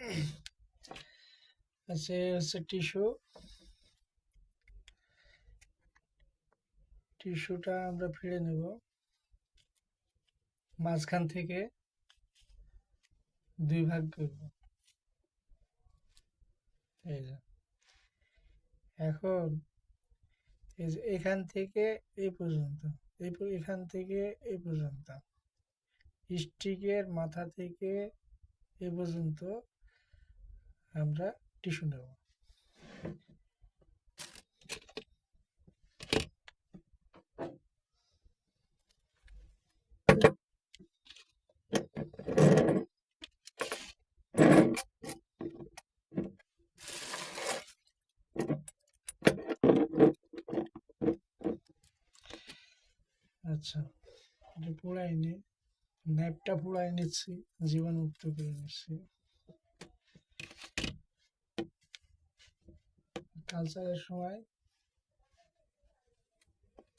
এ হচ্ছে টিস্যু টিস্যুটা আমরা ফিরে নেব। মাঝখান থেকে দুই ভাগ করব। এখন এখান থেকে এই পর্যন্ত এই এখান থেকে এই পর্যন্ত, স্টিকের মাথা থেকে এ পর্যন্ত আমরা টিস্যু নেব। আচ্ছা এটা পোড়াই নি ন্যাপটা পোড়াই নিচ্ছি জীবাণুমুক্ত করে নিচ্ছি। কালচারের সময়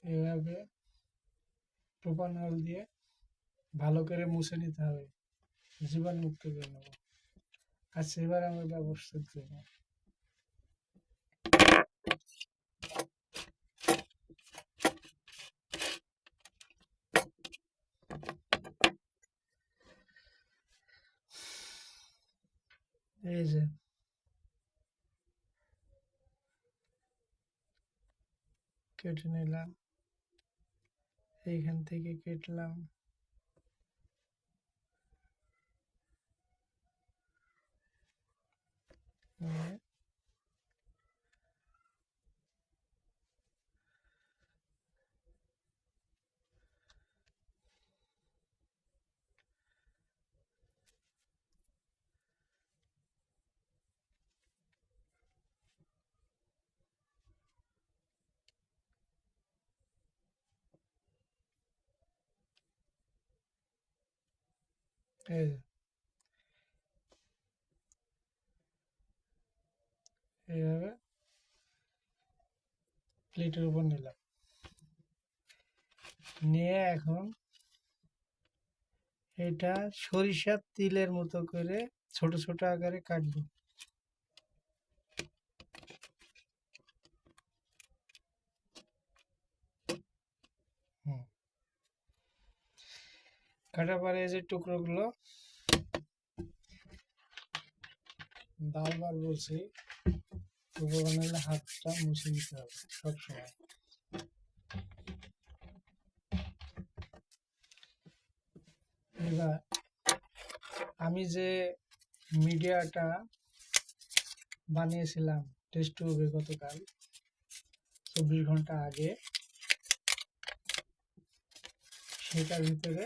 এভাবে প্রোপানল দিয়ে ভালো করে মুছে নিতে হবে। জীবাণুমুক্ত করে নেব। আচ্ছা এবার আমরা ব্যবস্থা করব। এই যে কেটে নিলাম। এইখান থেকে কেটলাম। নিয়ে এই যে এইভাবে প্লেটের উপর নিলাম নিয়ে এখন এটা সরিষার তিলের মতো করে ছোট ছোট আকারে কাটবো। কাটার পরে যে টুকরোগুলো বারবার বলছি, টুকরো হাতটা মুছে নিতে হবে সবসময়। আমি যে মিডিয়াটা বানিয়েছিলাম টেস্ট টিউবে গতকাল, চব্বিশ ঘণ্টা আগে, সেটার ভিতরে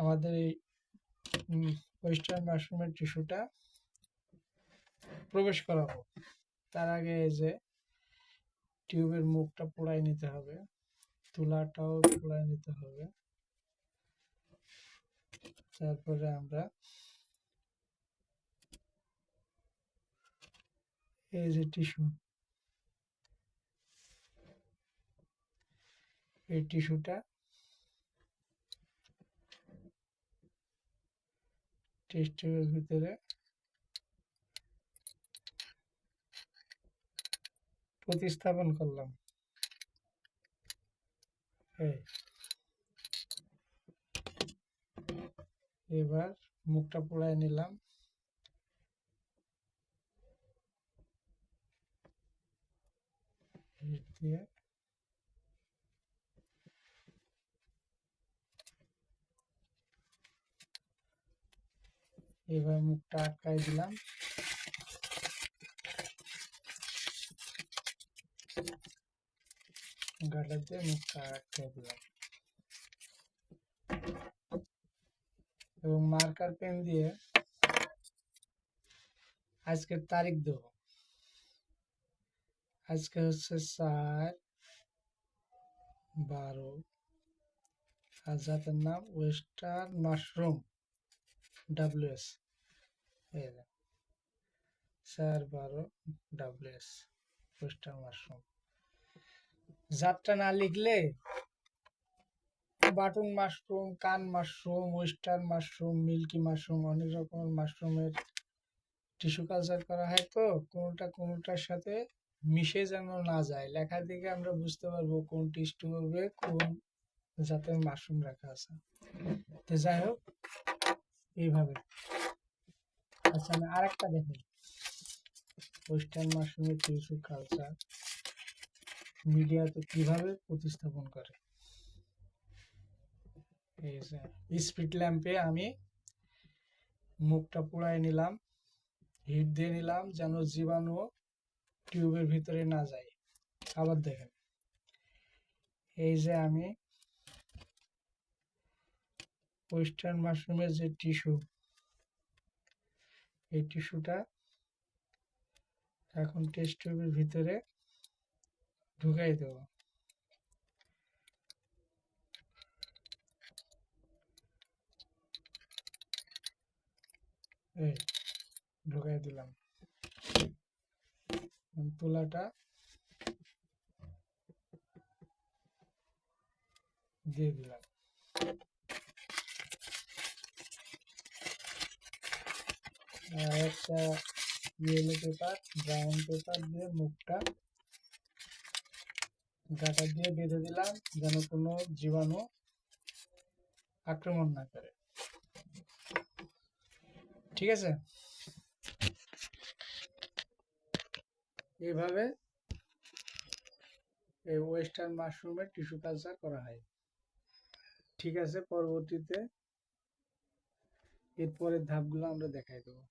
আমাদের এই ওয়েস্টার্ন মাশরুমের টিস্যুটা প্রবেশ করাবো। তার আগে যে টিউবের মুখটা পোড়াই নিতে হবে, তুলাটাও পোড়াই নিতে হবে। তারপরে আমরা এই যে টিস্যু, এই টিস্যুটা টেস্ট ভিতরে। প্রতিস্থাপন করলাম। এবার মুখটা পোড়ায় নিলাম। দিয়ে এবার মুখটা আটকাই দিলাম। গাটা দিয়ে মুখটা আটকাই দিলাম। এবং মার্কার পেন দিয়ে আজকের তারিখ দেব। আজকে হচ্ছে চার বারো। আর জাতের নাম ওয়েস্টার্ন মাশরুম। ডাব্লিউএস। চার বারো ডাব্লিউএস ওয়েস্টার্ন মাশরুম। জাতটা না লিখলে বাটন মাশরুম, কান mushroom, western mushroom, milky mushroom, অনেক রকমের মাশরুমের টিস্যু কালচার করা হয় তো, কোনোটা কোনোটার সাথে মিশে যেন না যায়। লেখা দেখে আমরা বুঝতে পারব কোন টিস্যু হবে, কোন জাতের মাশরুম রাখা আছে। তো যাই হোক এইভাবে। আচ্ছা আমি আরেকটা দেখি। ওয়েস্টার্ন মাশরুমের টিস্যু কালচার মিডিয়াতে কীভাবে প্রতিস্থাপন করে? স্পিড ল্যাম্পে আমি মুখটা পুড়াই নিলাম, হিট দিয়ে নিলাম যেন জীবাণু টিউবের ভিতরে না যায়। আবার দেখেন। এই যে আমি ওয়েস্টার্ন মাশরুমের যে টিস্যু এই টিস্যুটা এখন টেস্ট টিউবের ভিতরে ঢুকাই দেবো। এই ঢুকাই দিলাম। তুলাটা দিয়ে দিলাম। একটা ইয়েলো পেপার ব্রাউন পেপার দিয়ে মুখটা গাটা দিয়ে বেঁধে দিলাম, যেন কোনো জীবাণু আক্রমণ না করে। ঠিক আছে? এইভাবে এই ওয়েস্টার্ন মাশরুমের টিস্যু কালচার করা হয়। ঠিক আছে, পরবর্তীতে এরপরের ধাপগুলো আমরা দেখাই দেবো।